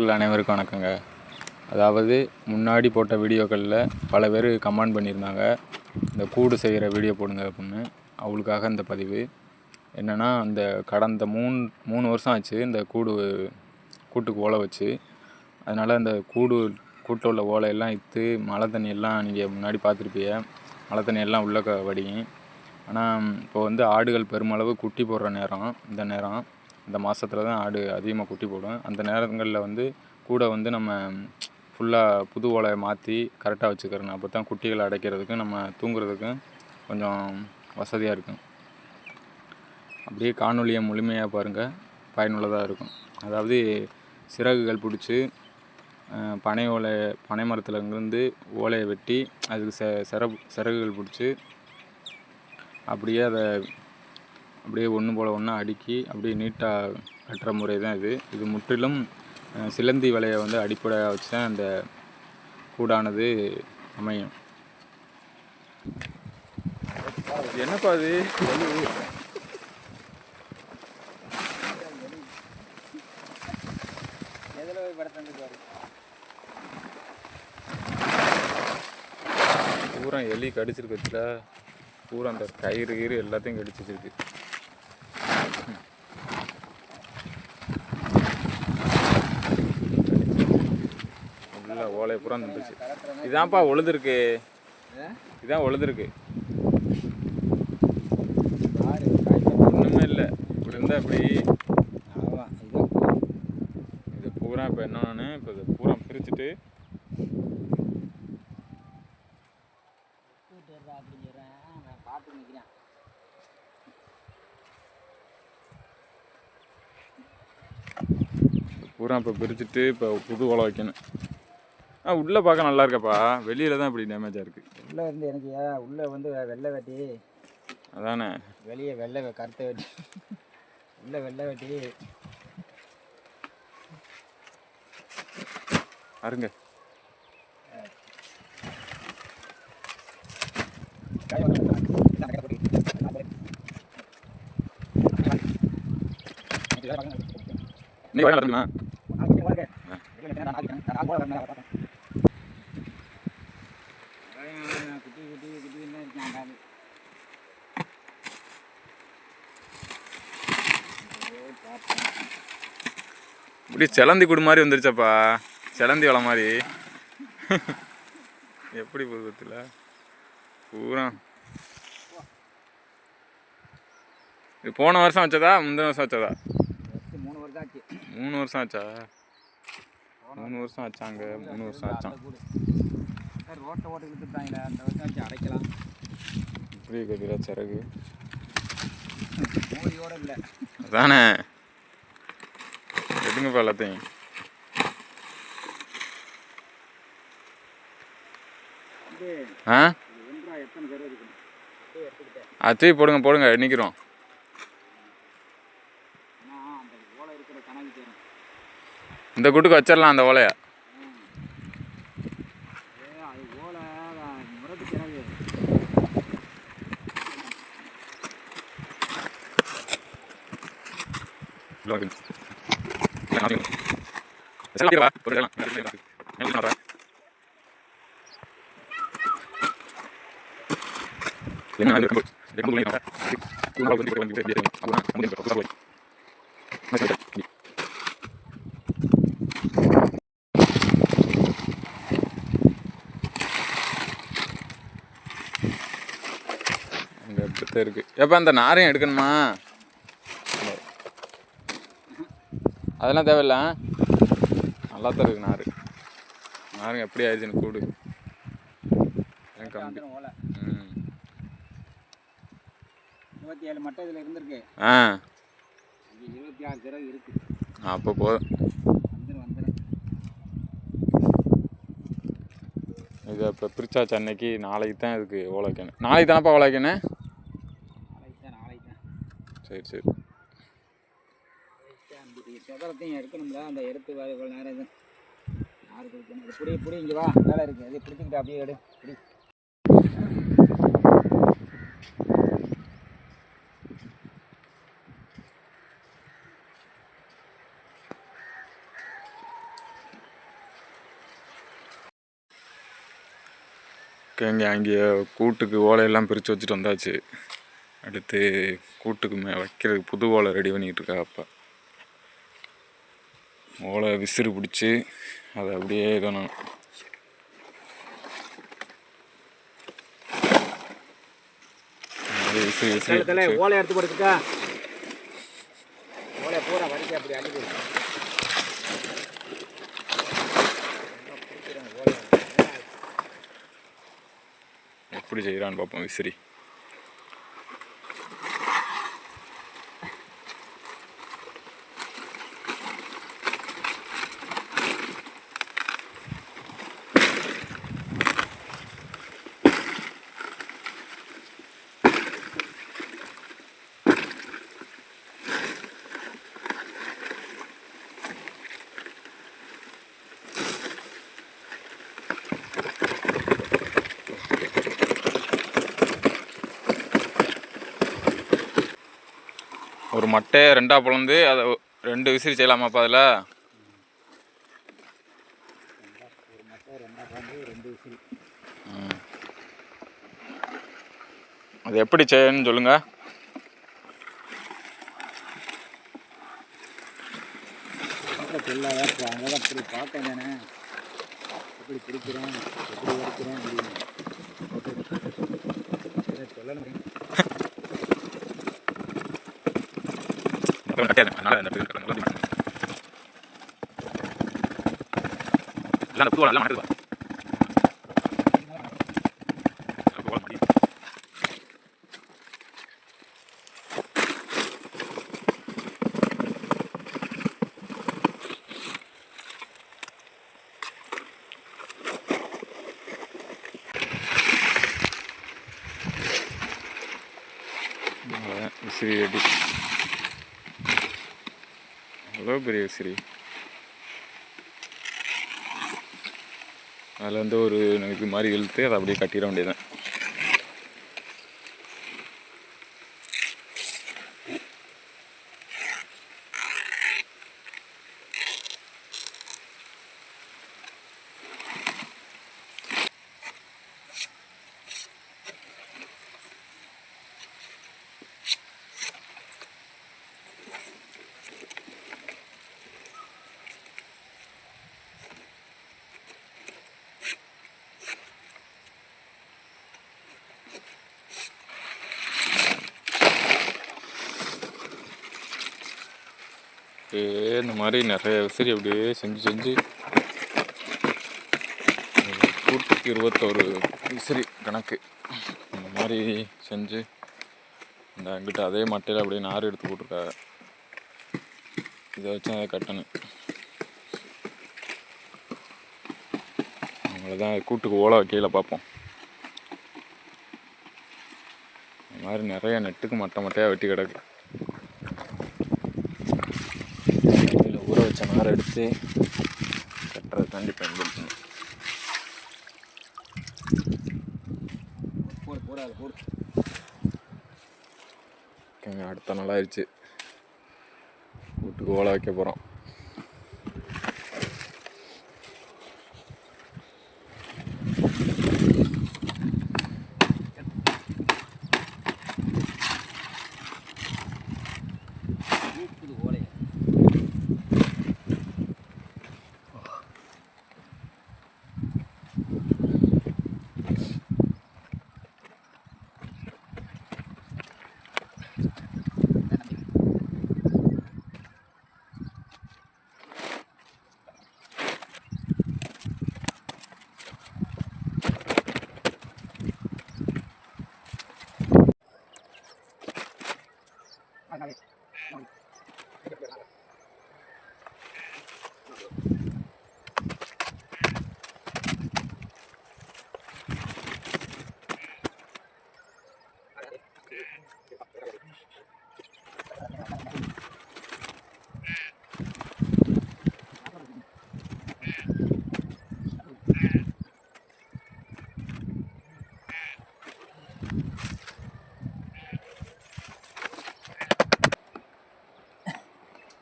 அனைவருக்கும் வணக்கங்க. அதாவது முன்னாடி போட்ட வீடியோக்களில் பல பேர் கமெண்ட் பண்ணியிருந்தாங்க. இந்த கூடு செய்கிற வீடியோ போடுங்க அப்படின்னு. அவளுக்காக இந்த பதிவு. என்னென்னா அந்த கடந்த மூணு மூணு வருஷம் ஆச்சு இந்த கூடு கூட்டுக்கு ஓலை வச்சு. அதனால் அந்த கூடு கூட்டில் உள்ள ஓலையெல்லாம் இத்து மழை தண்ணியெல்லாம் நீங்கள் முன்னாடி பார்த்துருப்பீங்க. மழை தண்ணியெல்லாம் உள்ள க வடியும். ஆனால் இப்போ வந்து ஆடுகள் பெருமளவு குட்டி போடுற நேரம். இந்த நேரம். இந்த மாதத்துல தான் ஆடு அதிகமாக குட்டி போடும். அந்த நேரங்களில் வந்து கூட வந்து நம்ம ஃபுல்லாக புது ஓலையை மாற்றி கரெக்டாக வச்சுக்கிறணும். அப்போ தான் குட்டிகளை அடைக்கிறதுக்கும் நம்ம தூங்குறதுக்கும் கொஞ்சம் வசதியாக இருக்கும். அப்படியே காணொலியை முழுமையாக பாருங்கள் பயனுள்ளதாக இருக்கும். அதாவது சிறகுகள் பிடிச்சி பனை ஓலை பனை மரத்துலேருந்து ஓலையை வெட்டி அதுக்கு செ சிற சிறகுகள் பிடிச்சி அப்படியே அதை அப்படியே ஒன்று போல் ஒன்றா அடுக்கி அப்படியே நீட்டாக கட்டுற முறை தான் இது. இது முற்றிலும் சிலந்தி வலையை வந்து அடிப்படையாக வச்சு தான் அந்த கூடானது அமையும். என்னப்பா அது பூரா எலி கடிச்சிருக்குல பூரா அந்த கயிறு கயிறு எல்லாத்தையும் கடிச்சிருக்கு. வச்சிருக்கு பூரா நின்றுச்சு இதான்ப்பா உழுதுருக்கு. இதான் உழுதுருக்கு. ஒன்றுமே இல்லை. இப்படி இருந்தால் இப்படி இது பூரா இப்போ என்னன்னு இப்போ இதை பூரா பிரிச்சுட்டு. பூரா இப்போ பிரிச்சுட்டு இப்போ புது ஓலை வைக்கணும். ஆ உள்ளே பார்க்க நல்லா இருக்கப்பா. வெளியில் தான் இப்படி டேமேஜாக இருக்குது உள்ளே இருந்து எனக்கு ஏன் உள்ளே வந்து வெள்ளை வெட்டி. அதானே. வெளியே வெள்ளை கருத்தை வெட்டி. உள்ளே வெள்ளை வெட்டி. அருங்க. நீ வர வரணுமா குட்டி குட்டி இப்படி செலந்தி குடு மாதிரி வந்துருச்சப்பா. செலந்தி வலை மாதிரி. எப்படி போகுதுல பூரா. இது போன வருஷம் வச்சதா முந்தின வருஷம் வச்சதா? மூணு வருஷம் ஆச்சு. மூணு வருஷம் ஆச்சா? மூணு வருஷம் ஆச்சாங்க. மூணு வருஷம் ஆச்சான் சார் ரோட்டை ஓட்டு இழுத்துட்டாங்களே அந்த வருஷம் வச்சு அடைக்கலாம் இப்படி கதிரா சிறகு இல்லை அதானே எடுங்கப்பா எல்லாத்தையும் ஆ அது போடுங்க போடுங்க நிற்கிறோம் இந்த கூட்டுக்கு வச்சிடலாம் அந்த ஓலையை ஏ அது ஓலை முரட்டு கிணறு அங்கே இப்படித்தான் இருக்கு. எப்போ அந்த நாரையும் எடுக்கணுமா? அதெல்லாம் தேவையில்ல. நல்லா தான் இருக்கு நார். நாருங்க எப்படி ஆயிடுச்சுன்னு கூடு. கம்பி. இருபத்தி ஏழு மட்டும் இதில் இருந்திருக்கு. ஆ. இருபத்தி ஆறு சிறகு இருக்கு. அப்போ போதும். இதை இப்போ பிரிச்சாச்சு அன்னைக்கு. நாளைக்கு தான் இதுக்கு ஓலை வைக்கணும். நாளைக்கு தானப்பா ஓலை வைக்கணும்? நாளைக்கு தான் நாளைக்கு தான். சரி சரி. சக்கரத்தையும் எடுக்கணும்ல அந்த எடுத்து வா இவ்வளோ நேரம் இது. யாரு கொடுக்கணும்? அது புடி புடி இங்கே வா. வேலை இருக்குது அது பிடிச்சிக்கிட்டு அப்படியே எடு. பிடி. ஓகேங்க அங்கே கூட்டுக்கு ஓலையெல்லாம் பிரித்து வச்சுட்டு வந்தாச்சு. அடுத்து கூட்டுக்கு மே வைக்கிறதுக்கு புது ஓலை ரெடி பண்ணிக்கிட்டு இருக்கா அப்போ. ஓலை விசிறு பிடிச்சி அதை அப்படியே இதணும். விசிறு விசிறு ஓலை எடுத்து ஓலை பூரா அப்படி எப்படி செய்கிறான்னு பார்ப்போம் விசிறி. ஒரு மட்டையை ரெண்டாக பிளந்து அதை ரெண்டு விசிறி செய்யலாமாப்பா அதில்? அது எப்படி செய்யணும்னு சொல்லுங்கள் வீட்டில் சொல்லாத அங்கே தான் அப்படி பார்த்தேன் தானே எப்படி பிடிக்கிறேன் எப்படி வரைக்கிறேன் அப்படின்னு சொல்லணும் விசிறி ரெடி எவ்வளோ அதில் வந்து ஒரு இது மாதிரி இழுத்து அதை அப்படியே கட்டிட வேண்டியதான் அப்படியே இந்த மாதிரி நிறைய விசிறி அப்படியே செஞ்சு செஞ்சு. கூட்டுக்கு இருபத்தோரு விசிறி கணக்கு. இந்த மாதிரி செஞ்சு இந்த அங்கிட்ட அதே மட்டையில் அப்படியே நார் எடுத்து போட்டிருக்காங்க. இதை வச்சு அதை கட்டணும். அவ்வளோதான் கூட்டுக்கு ஓலை வைக்கையில் பார்ப்போம். இந்த மாதிரி நிறைய நெட்டுக்கு மட்டை மட்டையாக வெட்டி கிடக்கு இதில் ஊற எடுத்து கட்டுறது தாண்டி பயன்படுத்தணும். போடு ஓகேங்க அடுத்த நாள் ஆயிடுச்சு. வீட்டுக்கு ஓலை வைக்க போகிறோம்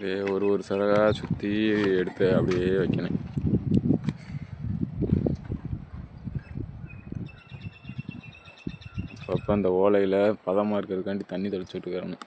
அப்படியே ஒரு ஒரு சரகாக சுற்றி எடுத்து அப்படியே வைக்கணும். அப்போ அந்த ஓலையில் பதமாக இருக்கிறதுக்காண்டி தண்ணி தெளிச்சுட்டு இருக்கிறேன்னு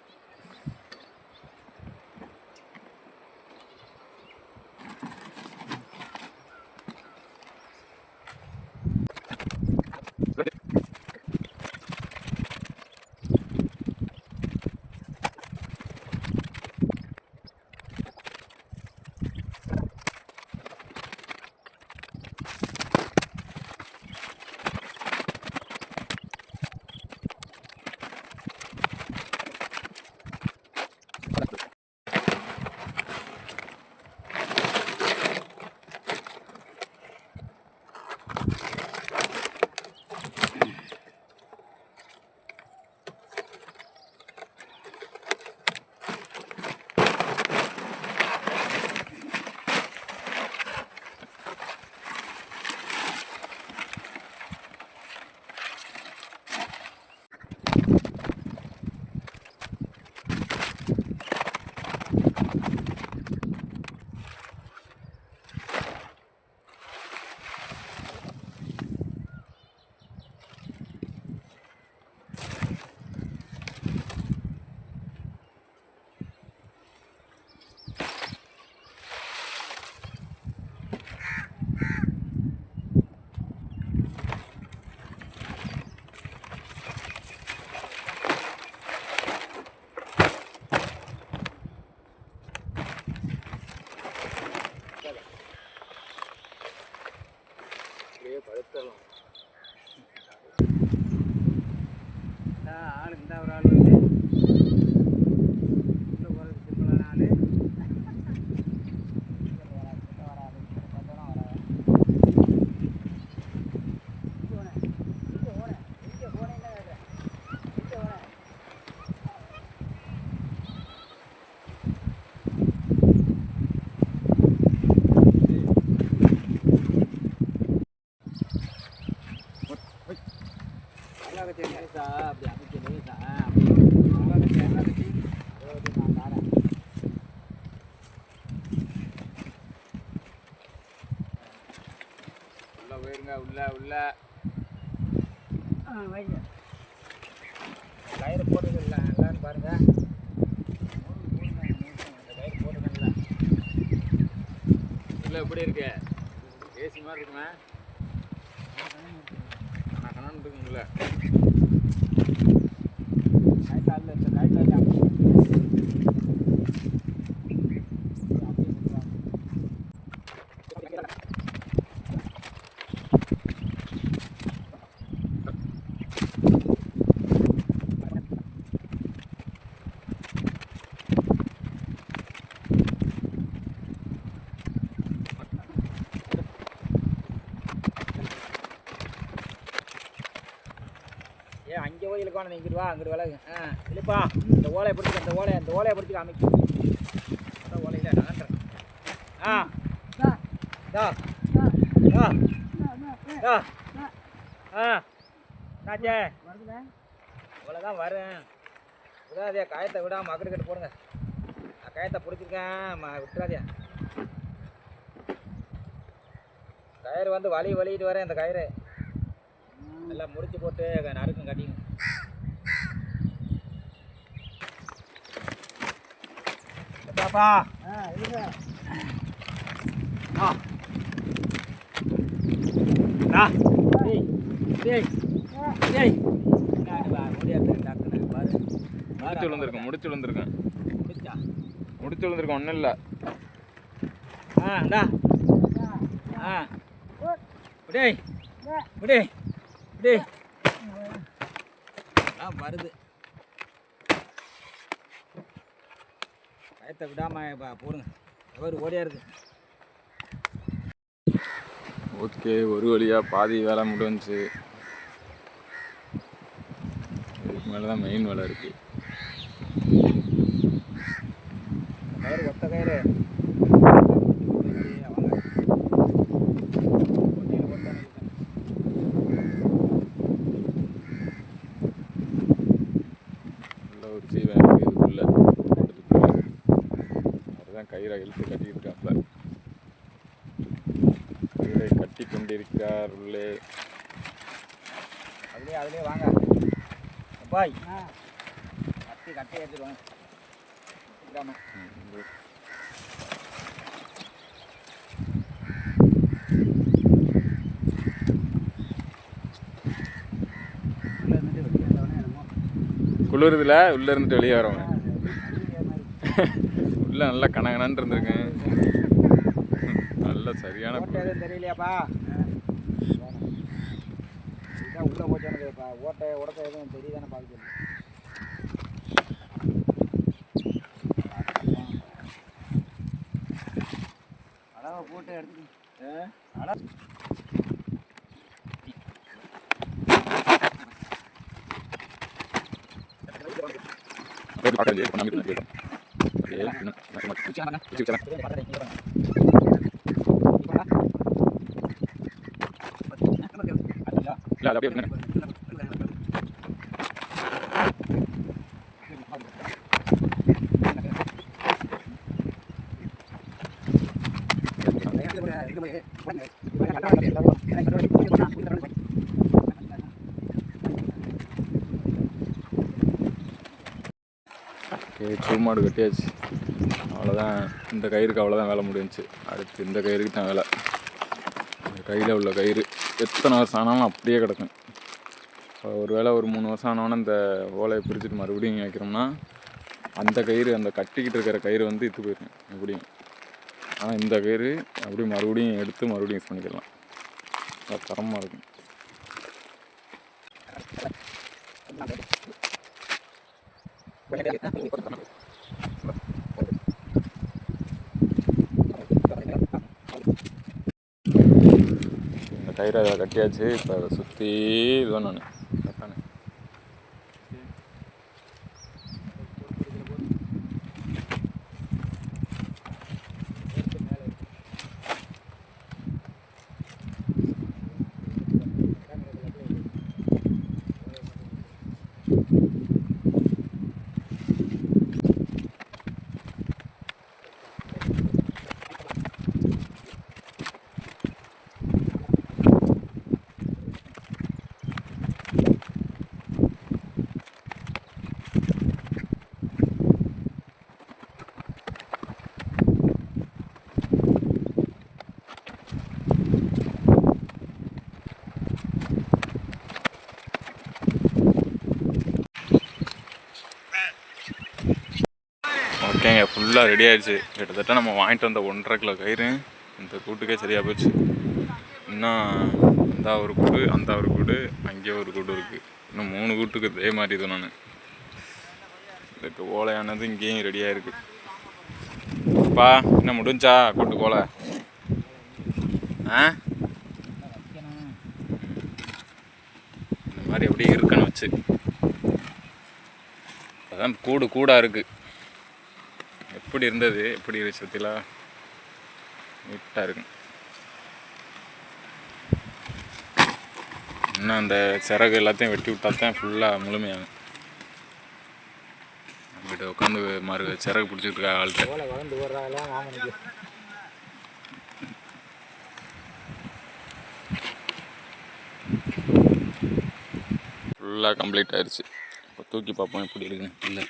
நல்லா கட்டி லேசா அப்படி அமைக்க லேசா அப்படி நல்லா கட்டி நல்லா கட்டி அதாவது நான் தாரேன் உள்ள போயிருங்க உள்ள உள்ள வைங்க கயிறு போடுறது இல்லை எல்லாரும் பாருங்க இந்த கயிறு போடுறதில்ல இல்லை எப்படி இருக்கு ஏசி மாதிரி இருக்குமே நான் கணான்னு இருக்குங்கள காய்த்தால் இந்த காய்த்தால் ஏ அங்கே இங்கிட்டு வா அங்கிட்டு விலகு. ஆ இல்லைப்பா இந்த ஓலையை பிடிச்சி அந்த ஓலையை அந்த ஓலையை பிடிச்சி காமிக்கு அந்த ஓலையில் நகன்றேன் ஆ. தா. தா. தா. ஆ. ராஜே இவ்வளோதான் வரேன். விடாதே காயத்தை விடாமல் அக்கடு கட்டு போடுங்க. நான் காயத்தை பிடிச்சிருக்கேன் ம- விட்டுறாதே. கயிறு வந்து வலி வலிட்டு வரேன் இந்த கயிறு. எல்லாம் முடிச்சு போட்டு நறுக்கும் கட்டிங்க பாப்பா ஆ ஆ டேய் டேய் டேய் பின்னாடி வா முடியாது டக்குனு பாரு. முடிச்சு விழுந்திருக்கேன் முடிச்சு விழுந்திருக்கேன். முடிச்சா? விழுந்திருக்கேன் ஒன்றும் இல்லை. ஆ இந்தா. ஆ. டேய் டேய் டேய் ஆ வருது. பயத்தை விடாம பா- போடுங்க. எவர் ஓடியா இருக்கு. ஓகே ஒரு வழியாக பாதி வேலை முடிஞ்சுச்சு இதுக்கு மேலே தான் மெயின் வேலை இருக்குது ஒத்த கயிறு ஏய், வாங்க. ஒத்தையில போட்டு இழுத்தேன். உள்ள ஒரு ஜீவன் இருக்குது இதுக்குள்ளே அதுதான் கயிறை இழுத்து கட்டிக்கிட்டு இருக்காப்புல கயிறை கட்டி கொண்டிருக்கிறார் உள்ளே அதுலயே அதுலயே வாங்க. பாய் கட்டி கட்டி எடுத்துருவாங்க குளிருதுல உள்ள இருந்துட்டு வெளியே வரவங்க. உள்ள நல்லா கனகனன்னு இருந்திருக்கேன். நல்ல சரியான ஓட்டை எதுவும் தெரியலையாப்பா? உள்ள போச்சு எனக்குப்பா. ஓட்டை உடக்க எதுவும் தெரியுதானே பார்க்க அளவை போட்டு எடுத்து அளவு இல்ல அது அப்படியே விட்டுருங்க. ஓகே சுருமாடு கட்டியாச்சு அவ்வளோதான் இந்த கயிறுக்கு அவ்வளோதான் வேலை முடிஞ்சிச்சு. அடுத்து இந்த கயிறுக்கு தான் வேலை. இந்த கையில் உள்ள கயிறு எத்தனை வருஷம் ஆனாலும் அப்படியே கிடக்கும். ஒரு வேளை ஒரு மூணு வருஷம் ஆனவொன்னே இந்த ஓலையை பிரிச்சுட்டு மறுபடியும் இங்கே வைக்கிறோம்னா அந்த கயிறு அந்த கட்டிக்கிட்டு இருக்கிற கயிறு வந்து இத்து போயிடும் எப்படியும். ஆனால் இந்த கயிறு அப்படியே மறுபடியும் எடுத்து மறுபடியும் யூஸ் பண்ணிக்கலாம். அது தரமாக இருக்கும். இந்த கயிறை அதில் கட்டியாச்சு. இப்போ அதை சுற்றி இது நான் கரெக்டானே ஓகேங்க ஃபுல்லாக ரெடி ஆயிடுச்சு. கிட்டத்தட்ட நம்ம வாங்கிட்டு வந்த ஒன்றரை கிலோ கயிறு இந்த கூட்டுக்கே சரியாக போச்சு இன்னும் அந்த ஒரு கூடு அந்த ஒரு கூடு அங்கேயே ஒரு கூடு இருக்குது இன்னும் மூணு கூட்டுக்கு இதே மாதிரி இது நான். இதுக்கு ஓலையானது இங்கேயும் ரெடியாக இருக்குப்பா அப்பா என்ன முடிஞ்சா கூட்டு கோலை ஆ? இந்த மாதிரி அப்படியே இருக்கணும் வச்சு. அதான் கூடு கூடாக இருக்குது எப்படி இருந்தது? எப்படி இருந்துச்சு பத்திலா நீட்டாக இருக்கும். இன்னும் அந்த சிறகு எல்லாத்தையும் வெட்டி விட்டா தான் ஃபுல்லாக முழுமையாகும் நம்மகிட்ட உட்காந்து மறு சிறகு பிடிச்சிட்டு இருக்கா ஆள்கிட்ட? ஃபுல்லாக கம்ப்ளீட் ஆயிடுச்சு இப்போ தூக்கி பார்ப்போம் எப்படி இருக்குன்னு. இல்லை.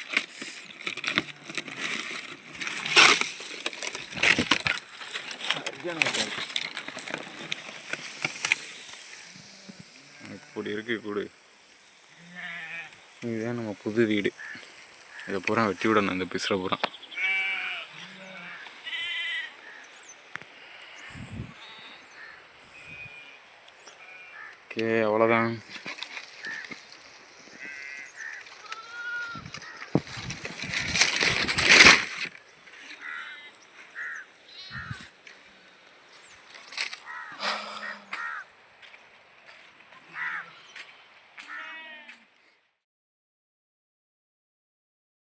இப்படி இருக்கு கூடு. இதுதான் நம்ம புது வீடு. இதை பூரா வெட்டி விடணும் இந்த பிசுற பூரா. ஓகே அவ்வளோதான்